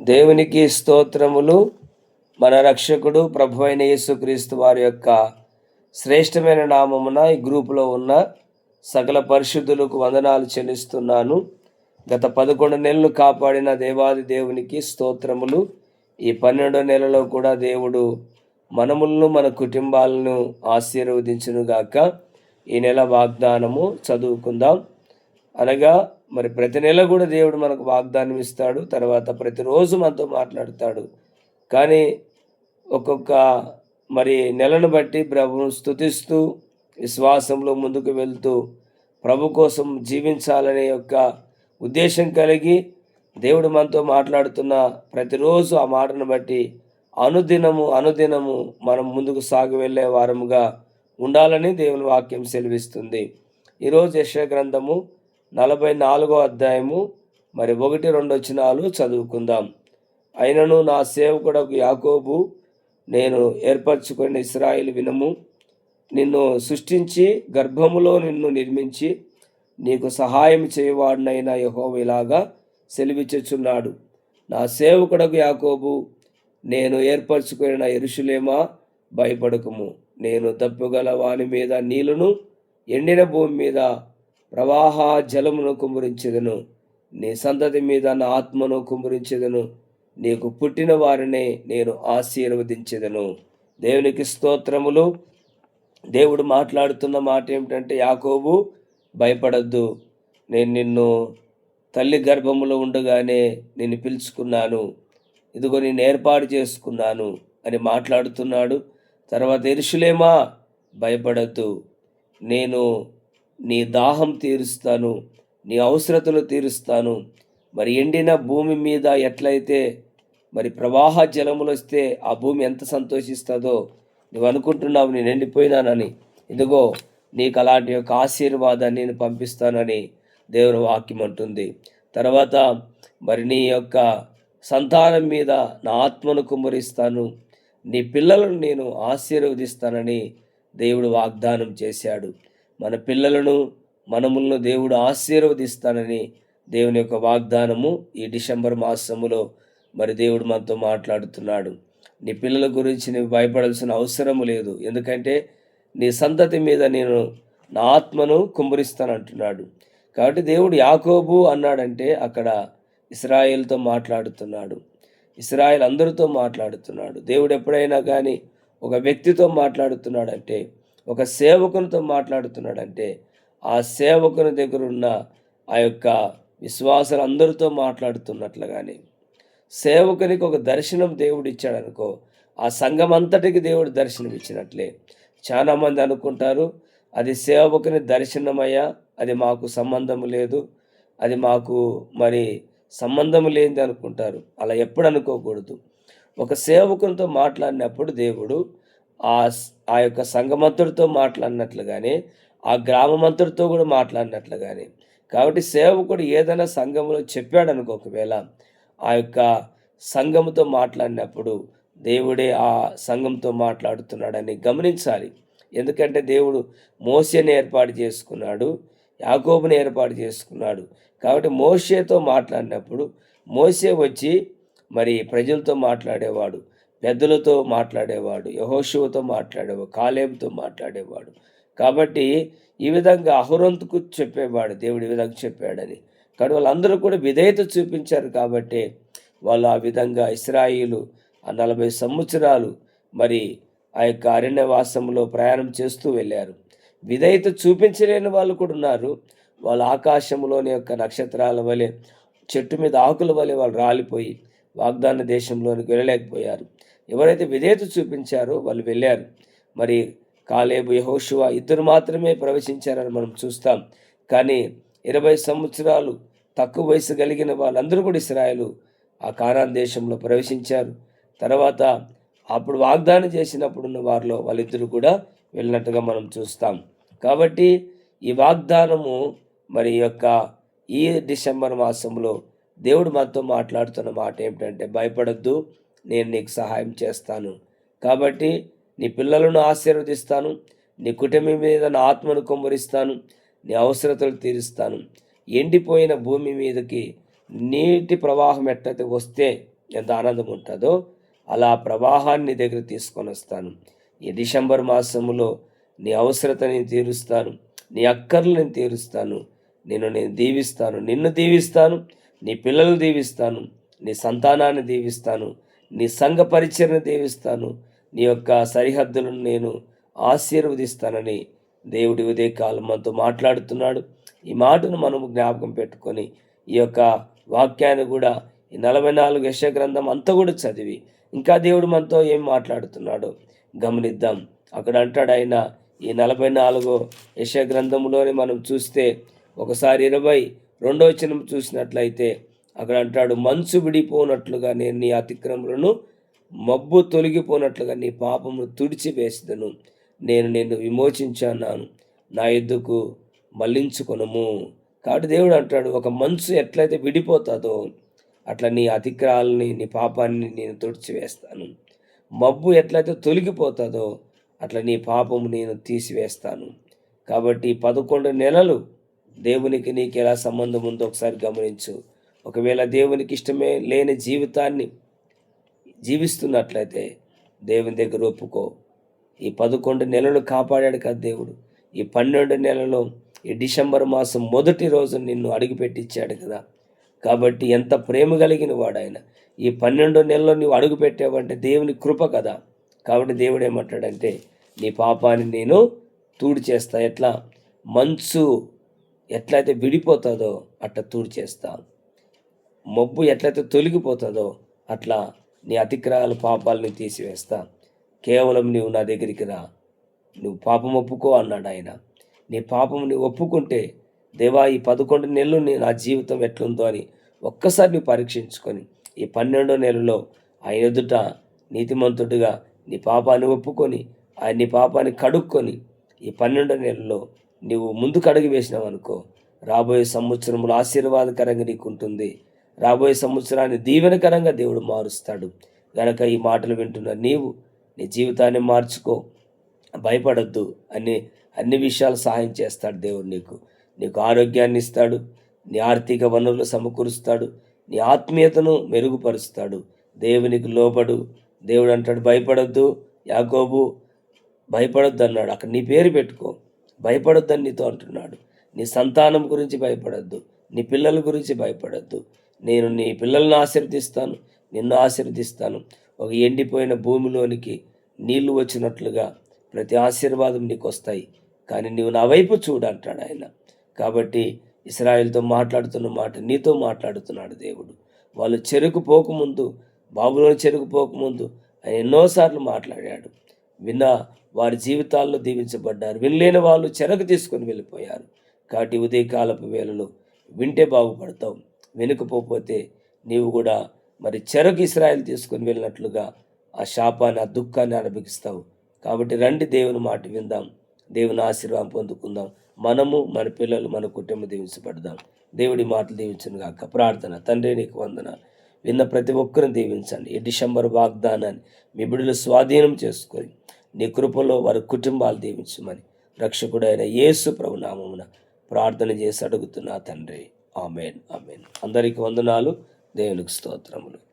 దేవునికి స్తోత్రములు. మన రక్షకుడు ప్రభు అయిన యేసుక్రీస్తు వారి యొక్క శ్రేష్టమైన నామమున ఈ గ్రూపులో ఉన్న సకల పరిశుద్ధులకు వందనాలు చెల్లిస్తున్నాను. గత పదకొండు నెలలు కాపాడిన దేవాది దేవునికి స్తోత్రములు. ఈ పన్నెండో నెలలో కూడా దేవుడు మనములను మన కుటుంబాలను ఆశీర్వదించునుగాక. ఈ నెల వాగ్దానము చదువుకుందాం. అనగా మరి ప్రతి నెల కూడా దేవుడు మనకు వాగ్దానం ఇస్తాడు. తర్వాత ప్రతిరోజు మనతో మాట్లాడతాడు. కానీ ఒక్కొక్క మరి నెలను బట్టి ప్రభువును స్తుతిస్తూ విశ్వాసంలో ముందుకు వెళ్తూ ప్రభు కోసం జీవించాలనే యొక్క ఉద్దేశం కలిగి దేవుడు మనతో మాట్లాడుతున్న ప్రతిరోజు ఆ మాటను బట్టి అనుదినము అనుదినము మనం ముందుకు సాగి వెళ్ళే వారముగా ఉండాలని దేవుని వాక్యం సెలవిస్తుంది. ఈరోజు యశ గ్రంథము నలభై నాలుగో అధ్యాయము మరి ఒకటి రెండు వచనాలు చదువుకుందాం. అయినను నా సేవకుడకు యాకోబు నేను ఏర్పరచుకున్న ఇస్రాయిల్ వినము. నిన్ను సృష్టించి గర్భములో నిన్ను నిర్మించి నీకు సహాయం చేయవాడినైన యహోవ ఇలాగా సెలివిచ్చుచున్నాడు. నా సేవకుడకు యాకోబు నేను ఏర్పరచుకున్న ఎరుషులేమా భయపడకము. నేను తప్పుగల వాని మీద నీళ్ళను ఎండిన భూమి మీద ప్రవాహ జలమును కుమ్మరించెదను. నీ సంతతి మీద నా ఆత్మను కుమ్మరించెదను. నీకు పుట్టిన వారిని నేను ఆశీర్వదించెదను. దేవునికి స్తోత్రములు. దేవుడు మాట్లాడుతున్న మాట ఏమిటంటే యాకోబు భయపడద్దు. నేను నిన్ను తల్లి గర్భములో ఉండగానే నిన్ను పిలుచుకున్నాను. ఇదిగో నేను ఏర్పాటు చేసుకున్నాను అని మాట్లాడుతున్నాడు. తర్వాత ఎరుషులేమా భయపడద్దు. నేను నీ దాహం తీరుస్తాను నీ అవసరతలు తీరుస్తాను. మరి ఎండిన భూమి మీద ఎట్లయితే మరి ప్రవాహ జలములు వస్తే ఆ భూమి ఎంత సంతోషిస్తుందో నువ్వు అనుకుంటున్నావు నేను ఎండిపోయినానని. ఇదిగో నీకు అలాంటి యొక్క ఆశీర్వాదాన్ని నేను పంపిస్తానని దేవుని వాక్యం అంటుంది. తర్వాత మరి నీ యొక్క సంతానం మీద నా ఆత్మను కుమ్మరిస్తాను నీ పిల్లలను నేను ఆశీర్వదిస్తానని దేవుడు వాగ్దానం చేశాడు. మన పిల్లలను మనములను దేవుడు ఆశీర్వదిస్తానని దేవుని యొక్క వాగ్దానము ఈ డిసెంబర్ మాసములో మరి దేవుడు మనతో మాట్లాడుతున్నాడు. నీ పిల్లల గురించి నీవు భయపడాల్సిన అవసరము లేదు. ఎందుకంటే నీ సంతతి మీద నేను నా ఆత్మను కుమ్మరిస్తానంటున్నాడు. కాబట్టి దేవుడు యాకోబు అన్నాడంటే అక్కడ ఇస్రాయేల్తో మాట్లాడుతున్నాడు. ఇస్రాయేల్ అందరితో మాట్లాడుతున్నాడు. దేవుడు ఎప్పుడైనా కానీ ఒక వ్యక్తితో మాట్లాడుతున్నాడంటే ఒక సేవకునితో మాట్లాడుతున్నాడంటే ఆ సేవకుని దగ్గర ఉన్న ఆ యొక్క విశ్వాసాలు అందరితో మాట్లాడుతున్నట్లుగానే సేవకునికి ఒక దర్శనం దేవుడు ఇచ్చాడనుకో ఆ సంఘం అంతటికి దేవుడు దర్శనం ఇచ్చినట్లే చాలామంది అనుకుంటారు అది సేవకుని దర్శనమయ్యా అది మాకు సంబంధం లేదు అది మాకు మరి సంబంధం లేనిది అనుకుంటారు. అలా ఎప్పుడు అనుకోకూడదు ఒక సేవకునితో మాట్లాడినప్పుడు దేవుడు ఆ ఆ యొక్క సంఘమంతుడితో మాట్లాడినట్లుగానే ఆ గ్రామమంతుడితో కూడా మాట్లాడినట్లుగానే. కాబట్టి సేవకుడు ఏదైనా సంఘంలో చెప్పాడు అనుకో ఒకవేళ ఆ యొక్క సంఘముతో మాట్లాడినప్పుడు దేవుడే ఆ సంఘంతో మాట్లాడుతున్నాడని గమనించాలి. ఎందుకంటే దేవుడు మోసేని ఏర్పాటు చేసుకున్నాడు యాకోబుని ఏర్పాటు చేసుకున్నాడు. కాబట్టి మోసేతో మాట్లాడినప్పుడు మోసే వచ్చి మరి ప్రజలతో మాట్లాడేవాడు. పెద్దలతో మాట్లాడేవాడు యహోశివతో మాట్లాడేవాడు కాలేబుతో మాట్లాడేవాడు. కాబట్టి ఈ విధంగా అహురంతుకు చెప్పేవాడు దేవుడు ఈ విధంగా చెప్పాడని. కానీ వాళ్ళందరూ కూడా విధేయత చూపించారు కాబట్టి వాళ్ళు ఆ విధంగా ఇస్రాయిలు ఆ నలభై సంవత్సరాలు మరి ఆ యొక్క అరణ్యవాసంలో ప్రయాణం చేస్తూ వెళ్ళారు. విధేయత చూపించలేని వాళ్ళు కూడా ఉన్నారు. వాళ్ళ ఆకాశంలోని యొక్క నక్షత్రాల వలె చెట్టు మీద ఆకుల వలె వాళ్ళు రాలిపోయి వాగ్దాన దేశంలోనికి వెళ్ళలేకపోయారు. ఎవరైతే విధేయత చూపించారో వాళ్ళు వెళ్ళారు. మరి కాలేబు యహోషువ ఇద్దరు మాత్రమే ప్రవేశించారని మనం చూస్తాం. కానీ ఇరవై సంవత్సరాలు తక్కువ వయసు కలిగిన వాళ్ళందరూ కూడా ఇస్రాయలు ఆ కానాన్ దేశంలో ప్రవేశించారు. తర్వాత అప్పుడు వాగ్దానం చేసినప్పుడు ఉన్న వారిలో వాళ్ళిద్దరూ కూడా వెళ్ళినట్టుగా మనం చూస్తాం. కాబట్టి ఈ వాగ్దానము మరి యొక్క ఈ డిసెంబర్ మాసంలో దేవుడు మనతో మాట్లాడుతున్న మాట ఏమిటంటే భయపడద్దు నేను నీకు సహాయం చేస్తాను. కాబట్టి నీ పిల్లలను ఆశీర్వదిస్తాను. నీ కుటుంబం మీద నా ఆత్మను కుమ్మరిస్తాను. నీ అవసరతలు తీరుస్తాను. ఎండిపోయిన భూమి మీదకి నీటి ప్రవాహం ఎట్లయితే వస్తే ఎంత ఆనందం ఉంటుందో అలా ప్రవాహాన్ని దగ్గర తీసుకొని వస్తాను. ఈ డిసెంబర్ మాసంలో నీ అవసరతని తీరుస్తాను. నీ అక్కర్లను తీరుస్తాను. నేను నేను దీవిస్తాను. నిన్ను దీవిస్తాను. నీ పిల్లలు దీవిస్తాను. నీ సంతానాన్ని దీవిస్తాను. నీ సంఘ పరిచయను దీవిస్తాను. నీ యొక్క సరిహద్దులను నేను ఆశీర్వదిస్తానని దేవుడి ఉదయకాలం మనతో మాట్లాడుతున్నాడు. ఈ మాటను మనము జ్ఞాపకం పెట్టుకొని ఈ యొక్క వాక్యాన్ని కూడా ఈ నలభై నాలుగు యశ గ్రంథం అంతా కూడా చదివి ఇంకా దేవుడు మనతో ఏం మాట్లాడుతున్నాడో గమనిద్దాం. అక్కడ అంటాడు ఆయన ఈ నలభై నాలుగో యశ గ్రంథంలోనే మనం చూస్తే ఒకసారి ఇరవై రెండో చిన్న చూసినట్లయితే అక్కడ అంటాడు మంచు విడిపోనట్లుగా నేను నీ అతిక్రమలను మబ్బు తొలగిపోనట్లుగా నీ పాపమును తుడిచివేసిదను. నేను నిన్ను విమోచించాను నా ఎద్దుకు మళ్ళించుకొనము. కాబట్టి దేవుడు అంటాడు ఒక మనసు ఎట్లయితే విడిపోతుందో అట్లా నీ అతిక్రాలని నీ పాపాన్ని నేను తుడిచివేస్తాను. మబ్బు ఎట్లయితే తొలగిపోతుందో అట్లా నీ పాపము నేను తీసివేస్తాను. కాబట్టి పదకొండు నెలలు దేవునికి నీకు ఎలా సంబంధం ఉందో ఒకసారి గమనించు. ఒకవేళ దేవునికి ఇష్టమే లేని జీవితాన్ని జీవిస్తున్నట్లయితే దేవుని దగ్గర ఒప్పుకో. ఈ పదకొండు నెలలు కాపాడాడు కదా దేవుడు. ఈ పన్నెండు నెలలో ఈ డిసెంబర్ మాసం మొదటి రోజు నిన్ను అడుగుపెట్టించాడు కదా. కాబట్టి ఎంత ప్రేమ కలిగిన వాడు ఆయన ఈ పన్నెండు నెలలో నువ్వు అడుగు పెట్టావంటే దేవుని కృప కదా. కాబట్టి దేవుడు ఏమంటాడంటే నీ పాపాన్ని నేను తూడు చేస్తా. ఎట్లా? మంచు ఎట్లయితే విడిపోతుందో అట్లా తూడు చేస్తాను మబ్బు ఎట్లయితే తొలగిపోతుందో అట్లా నీ అతిక్రయాల పాపాలని తీసివేస్తా. కేవలం నీవు నా దగ్గరికి రా. నువ్వు పాపం ఒప్పుకో అన్నాడు ఆయన. నీ పాపం నువ్వు ఒప్పుకుంటే దేవా ఈ పదకొండు నెలలు నీ నా జీవితం ఎట్లుందో అని ఒక్కసారి నువ్వు పరీక్షించుకొని ఈ పన్నెండో నెలలో ఆయన ఎదుట నీతిమంతుడిగా నీ పాపాన్ని ఒప్పుకొని ఆయన నీ పాపాన్ని కడుక్కొని ఈ పన్నెండో నెలలో నువ్వు ముందుకు అడుగు వేసినావు అనుకో రాబోయే సంవత్సరంలో ఆశీర్వాదకరంగా నీకు ఉంటుంది రాబోయే సంవత్సరాన్ని దీవెనకరంగా దేవుడు మారుస్తాడు. గనక ఈ మాటలు వింటున్న నీవు నీ జీవితాన్ని మార్చుకో భయపడద్దు అని అన్ని విషయాలు సహాయం చేస్తాడు దేవుడు నీకు. నీకు ఆరోగ్యాన్ని ఇస్తాడు నీ ఆర్థిక వనరులు సమకూరుస్తాడు నీ ఆత్మీయతను మెరుగుపరుస్తాడు. దేవునికి లోబడు దేవుడు అంటాడు భయపడద్దు యాకోబు భయపడొద్దు అన్నాడు. అక్కడ నీ పేరు పెట్టుకో భయపడొద్దని నీతో అంటున్నాడు. నీ సంతానం గురించి భయపడద్దు నీ పిల్లల గురించి భయపడద్దు నేను నీ పిల్లలను ఆశీర్వదిస్తాను నిన్ను ఆశీర్వదిస్తాను. ఒక ఎండిపోయిన భూమిలోనికి నీళ్ళు వచ్చినట్లుగా ప్రతి ఆశీర్వాదం నీకు వస్తాయి కానీ నీవు నా వైపు చూడు అంటాడు ఆయన. కాబట్టి ఇస్రాయిల్తో మాట్లాడుతున్న మాట నీతో మాట్లాడుతున్నాడు దేవుడు. వాళ్ళు చెరుకు పోకముందు బాబులోని చెరుకు పోకముందు ఆయన ఎన్నోసార్లు మాట్లాడాడు. విన్న వారి జీవితాల్లో దీవించబడ్డారు. వినలేని వాళ్ళు చెరకు తీసుకొని వెళ్ళిపోయారు. కాబట్టి ఉదయకాలపు వేళలో వింటే బాగుపడతావు. వెనుకపోతే నీవు కూడా మరి చెరకు ఇస్రాయల్ తీసుకొని వెళ్ళినట్లుగా ఆ శాపాన్ని ఆ దుఃఖాన్ని అనుభవిస్తావు. కాబట్టి రండి దేవుని మాట విందాం. దేవుని ఆశీర్వాదం పొందుకుందాం. మనము మన పిల్లలు మన కుటుంబం దీవించబడదాం. దేవుడి మాటలు దీవించను గాక. ప్రార్థన. తండ్రి నీకు వందన విన్న ప్రతి ఒక్కరిని దీవించండి. ఈ డిసెంబర్ వాగ్దానాన్ని మీ బిడ్డలు స్వాధీనం చేసుకొని నీ కృపలో వారి కుటుంబాలు దీవించమని రక్షకుడైన యేసు ప్రభునామమున ప్రార్థన చేసి అడుగుతున్నా తండ్రి. Amen amen. అందరికి వందనాలు. దేవునికి స్తోత్రములు.